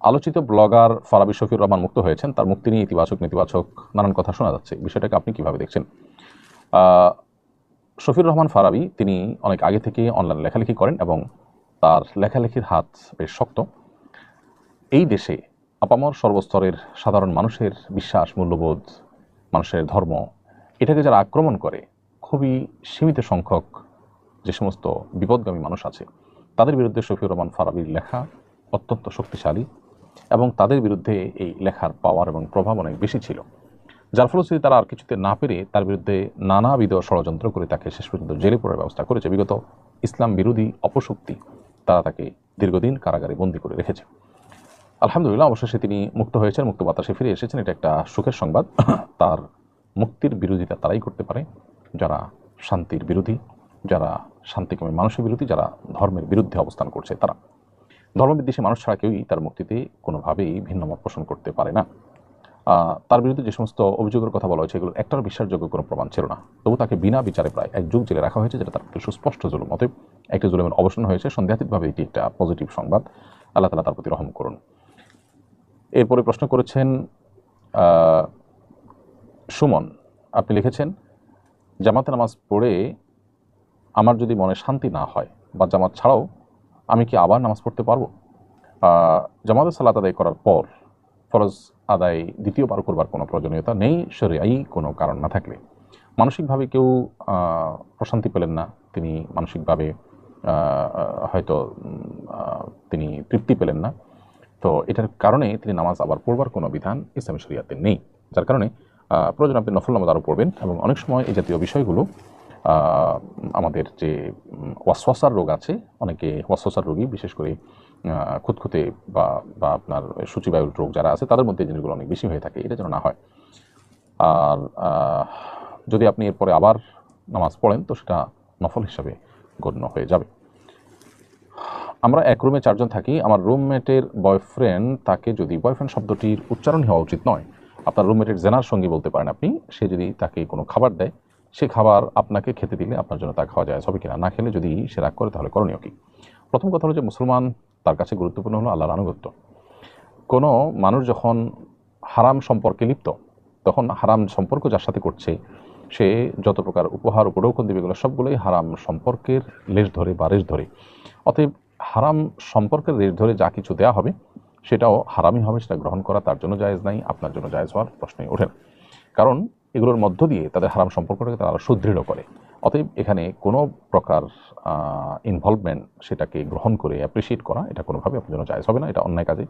আলোচিত ব্লগার ফারাবি শফিউর রহমান মুক্ত হয়েছেন। তার মুক্তি নিয়ে ইতিবাচক নেতিবাচক নানান কথা শোনা যাচ্ছে। বিষয়টাকে আপনি কীভাবে দেখছেন? আহ, শফিউর রহমান ফারাবি তিনি অনেক আগে থেকে অনলাইনে লেখালেখি করেন এবং তার লেখালেখির হাত বেশ শক্ত। এই দেশে আপামর সর্বস্তরের সাধারণ মানুষের বিশ্বাস মূল্যবোধ মানুষের ধর্ম এটাকে যারা আক্রমণ করে খুবই সীমিত সংখ্যক যে সমস্ত বিপদগামী মানুষ আছে তাদের বিরুদ্ধে শফিউর রহমান ফারাবির লেখা অত্যন্ত শক্তিশালী। এবং তাদের বিরুদ্ধে এই লেখার পাওয়ার এবং প্রভাব অনেক বেশি ছিল। যার ফলশ্রুতি তারা আর কিছুতে না পেরে তার বিরুদ্ধে নানাবিধ ষড়যন্ত্র করে তাকে শেষ পর্যন্ত জেলে পড়ার ব্যবস্থা করেছে। বিগত ইসলাম বিরোধী অপশক্তি তারা তাকে দীর্ঘদিন কারাগারে বন্দী করে রেখেছে। আলহামদুলিল্লাহ, অবশেষে তিনি মুক্ত হয়েছেন, মুক্ত বাতাসে ফিরে এসেছেন। এটা একটা সুখের সংবাদ। তার মুক্তির বিরোধিতা তারাই করতে পারে। যারা শান্তির বিরোধী, যারা শান্তিকামী মানুষের বিরোধী, যারা ধর্মের বিরুদ্ধে অবস্থান করছে তারা। ধর্মবিদ্বেষী মানুষ ছাড়া কেউই তার মুক্তিতে কোনোভাবেই ভিন্ন মত পোষণ করতে পারে না। তার বিরুদ্ধে যে সমস্ত অভিযোগের কথা বলা হয়েছে এগুলো একটার বিশ্বাসযোগ্য কোনো প্রমাণ ছিল না। তবু তাকে বিনা বিচারে প্রায় এক যুগ জেলে রাখা হয়েছে, যেটা তার সুস্পষ্ট জুলুম। অতএব একটি জুলুমের অবসান হয়েছে। সন্দেহাতীতভাবে এটি একটা পজিটিভ সংবাদ। আল্লাহ তালা তার প্রতি রহম করুন। এরপরে প্রশ্ন করেছেন সুমন, আপনি লিখেছেন, জামাতে নামাজ পড়ে আমার যদি মনে শান্তি না হয়, বা জামাত ছাড়াও আমি কি আবার নামাজ পড়তে পারব? আহ, জামাতে সালাত আদায় করার পর ফরজ আদায় দ্বিতীয়বার করবার কোনো প্রয়োজনীয়তা নেই শরিয়াই কোনো কারণ না থাকলে। মানসিকভাবে কেউ প্রশান্তি পেলেন না তিনি মানসিকভাবে হয়তো তিনি তৃপ্তি পেলেন না। তো এটার কারণে তিনি নামাজ আবার পড়বার কোনো বিধান ইসলামী শরিয়াতে নেই। যার কারণে প্রয়োজন আপনি নফল নামাজ আরও পড়বেন এবং অনেক সময় এই জাতীয় বিষয়গুলো আমাদের যে ওয়াসওয়াসার রোগ আছে, অনেকে ওয়াসওয়াসার রোগী, বিশেষ করে খুঁতখুঁতে বা বা আপনার সূচিবায়ুর রোগ যারা আছে, তাদের মধ্যে জিনিসগুলো অনেক বেশি হয়ে থাকে, এটা যেন না হয়। আর যদি আপনি এরপরে আবার নামাজ পড়েন, তো সেটা নফল হিসাবে গণ্য হয়ে যাবে। আমরা এক রুমে চারজন থাকি, আমার রুমমেটের বয়ফ্রেন্ড তাকে যদি বয়ফ্রেন্ড শব্দটির উচ্চারণ হওয়া উচিত নয়, আপনার রুমমেটের জেনার সঙ্গী বলতে পারেন আপনি, সে যদি তাকে কোনো খাবার দেয় সে খাবার আপনাকে খেতে দিলে আপনার জন্য তা খাওয়া যায় হবে কিনা? না খেলে যদি সে রাগ করে, তাহলে করণীয় কি? প্রথম কথা হলো যে, মুসলমান তার কাছে গুরুত্বপূর্ণ হলো আল্লাহর আনুগত্য। কোনো মানুষ যখন হারাম সম্পর্কে লিপ্ত, তখন হারাম সম্পর্ক যার সাথে করছে, সে যত প্রকার উপহার উপঢৌকন দেবে, এগুলো সবগুলোই হারাম সম্পর্কের লেশ ধরে বা রেশ ধরে। অতএব হারাম সম্পর্কের রেশ ধরে যা কিছু দেয়া হবে, সেটাও হারামই হবে, সেটা গ্রহণ করা তার জন্য জায়েজ নাই, আপনার জন্য জায়েজ হওয়ার প্রশ্নই ওঠে না। কারণ এগুলোর মধ্য দিয়ে তাদের হারাম সম্পর্কটাকে তারা আরও সুদৃঢ় করে। অতএব এখানে কোনো প্রকার ইনভলভমেন্ট সেটাকে গ্রহণ করে অ্যাপ্রিসিয়েট করা, এটা কোনোভাবে আপনার জন্য জায়েজ হবে না, এটা অন্যায় কাজে,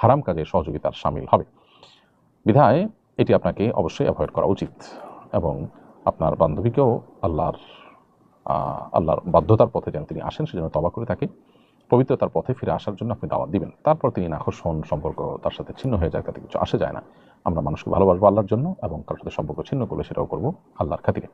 হারাম কাজে সহযোগিতার সামিল হবে। বিধায় এটি আপনাকে অবশ্যই অ্যাভয়েড করা উচিত এবং আপনার বান্ধবীকেও আল্লাহর আল্লাহর বাধ্যতার পথে যেন তিনি আসেন, সেজন্য তবা করে তাকে পবিত্রতার পথে ফিরে আসার জন্য আপনি দাওয়াত দিবেন। তারপর তিনি নাকর্ষণ সম্পর্ক তার সাথে ছিন্ন হয়ে যায়, তাতে কিছু আসে যায় না। আমরা মানুষকে ভালোবাসবো আল্লাহর জন্য এবং কারোর সাথে সম্পর্ক ছিন্ন করলে সেটাও করব আল্লাহর খাতিরে।